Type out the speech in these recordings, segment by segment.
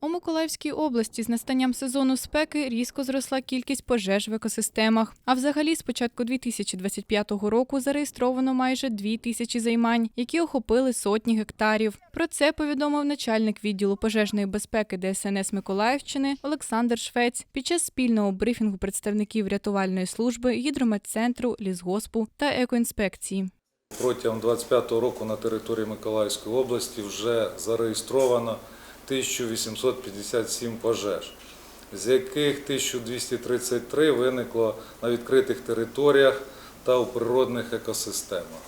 У Миколаївській області з настанням сезону спеки різко зросла кількість пожеж в екосистемах. А взагалі з початку 2025 року зареєстровано майже дві тисячі займань, які охопили сотні гектарів. Про це повідомив начальник відділу пожежної безпеки ДСНС Миколаївщини Олександр Швець під час спільного брифінгу представників рятувальної служби, гідрометцентру, лісгоспу та екоінспекції. Протягом 2025 року на території Миколаївської області вже зареєстровано 1857 пожеж, з яких 1233 виникло на відкритих територіях та у природних екосистемах.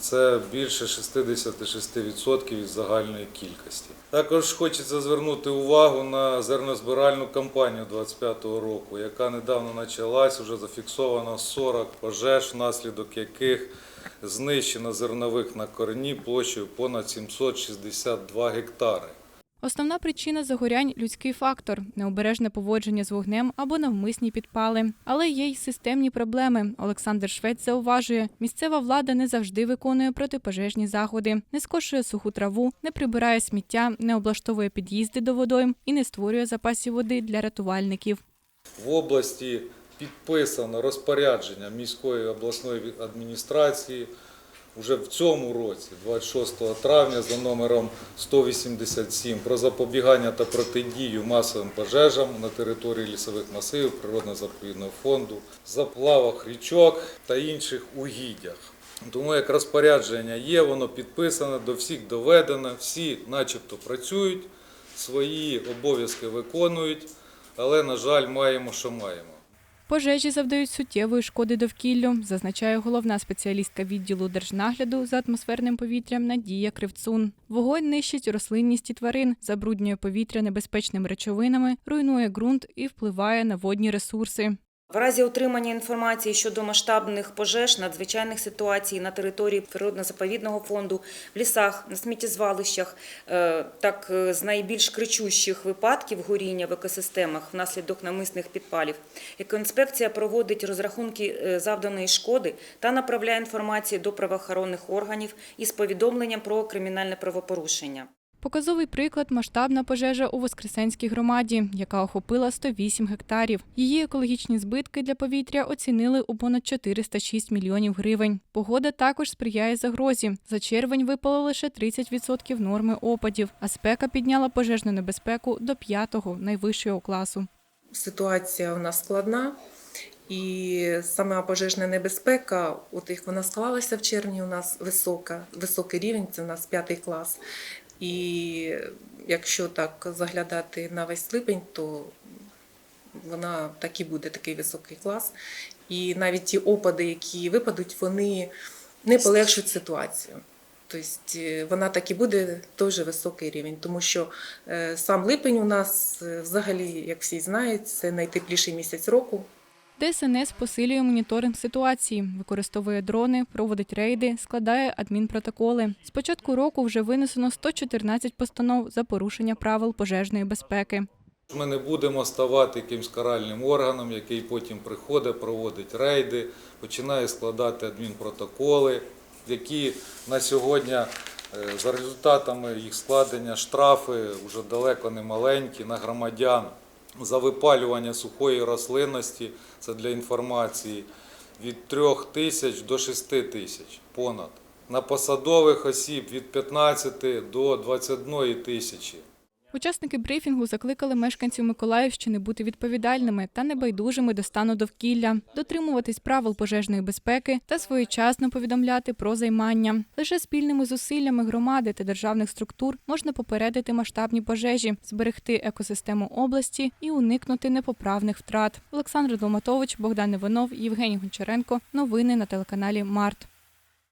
Це більше 66% від загальної кількості. Також хочеться звернути увагу на зернозбиральну кампанію 2025 року, яка недавно почалась, вже зафіксовано 40 пожеж, внаслідок яких знищено зернових на корні площею понад 762 гектари. Основна причина загорянь людський фактор, необережне поводження з вогнем або навмисні підпали. Але є й системні проблеми. Олександр Швець зауважує, місцева влада не завжди виконує протипожежні заходи, не скошує суху траву, не прибирає сміття, не облаштовує під'їзди до водойм і не створює запасів води для рятувальників. В області підписано розпорядження міської обласної адміністрації вже в цьому році, 26 травня, за номером 187 про запобігання та протидію масовим пожежам на території лісових масивів, природно-заповідного фонду, заплавах річок та інших угіддях. Тому як розпорядження є, воно підписане, до всіх доведено, всі начебто працюють, свої обов'язки виконують, але, на жаль, маємо, що маємо. Пожежі завдають суттєвої шкоди довкіллю, зазначає головна спеціалістка відділу держнагляду за атмосферним повітрям Надія Кривцун. Вогонь нищить рослинність і тварин, забруднює повітря небезпечними речовинами, руйнує ґрунт і впливає на водні ресурси. В разі отримання інформації щодо масштабних пожеж, надзвичайних ситуацій на території природно-заповідного фонду, в лісах, на сміттєзвалищах, е, так е, з найбільш кричущих випадків горіння в екосистемах внаслідок намисних підпалів, екоінспекція проводить розрахунки е, завданої шкоди та направляє інформацію до правоохоронних органів із повідомленням про кримінальне правопорушення. Показовий приклад масштабна пожежа у Воскресенській громаді, яка охопила 108 гектарів. Її екологічні збитки для повітря оцінили у понад 406 мільйонів гривень. Погода також сприяє загрозі. За червень випало лише 30% норми опадів, а спека підняла пожежну небезпеку до п'ятого найвищого класу. Ситуація у нас складна, і сама пожежна небезпека, от як вона склалася в червні, у нас висока, високий рівень, це у нас п'ятий клас. І якщо так заглядати на весь липень, то вона так і буде такий високий клас. І навіть ті опади, які випадуть, вони не полегшують ситуацію. Тобто е, вона так і буде дуже високий рівень, тому що е, сам липень у нас е, взагалі, як всі знають, це найтепліший місяць року. ДСНС посилює моніторинг ситуації, використовує дрони, проводить рейди, складає адмінпротоколи. З початку року вже винесено 114 постанов за порушення правил пожежної безпеки. Ми не будемо ставати якимсь каральним органом, який потім приходить, проводить рейди, починає складати адмінпротоколи, які на сьогодні е, за результатами їх складення штрафи вже далеко не маленькі на громадян за випалювання сухої рослинності, це для інформації, від 3 тисяч до 6 тисяч понад. На посадових осіб від 15 до 21 тисячі. Учасники брифінгу закликали мешканців Миколаївщини бути відповідальними та небайдужими до стану довкілля, дотримуватись правил пожежної безпеки та своєчасно повідомляти про займання. Лише спільними зусиллями громади та державних структур можна попередити масштабні пожежі, зберегти екосистему області і уникнути непоправних втрат. Олександр Долматович, Богдан Іванов, Євгеній Гончаренко. Новини на телеканалі Март.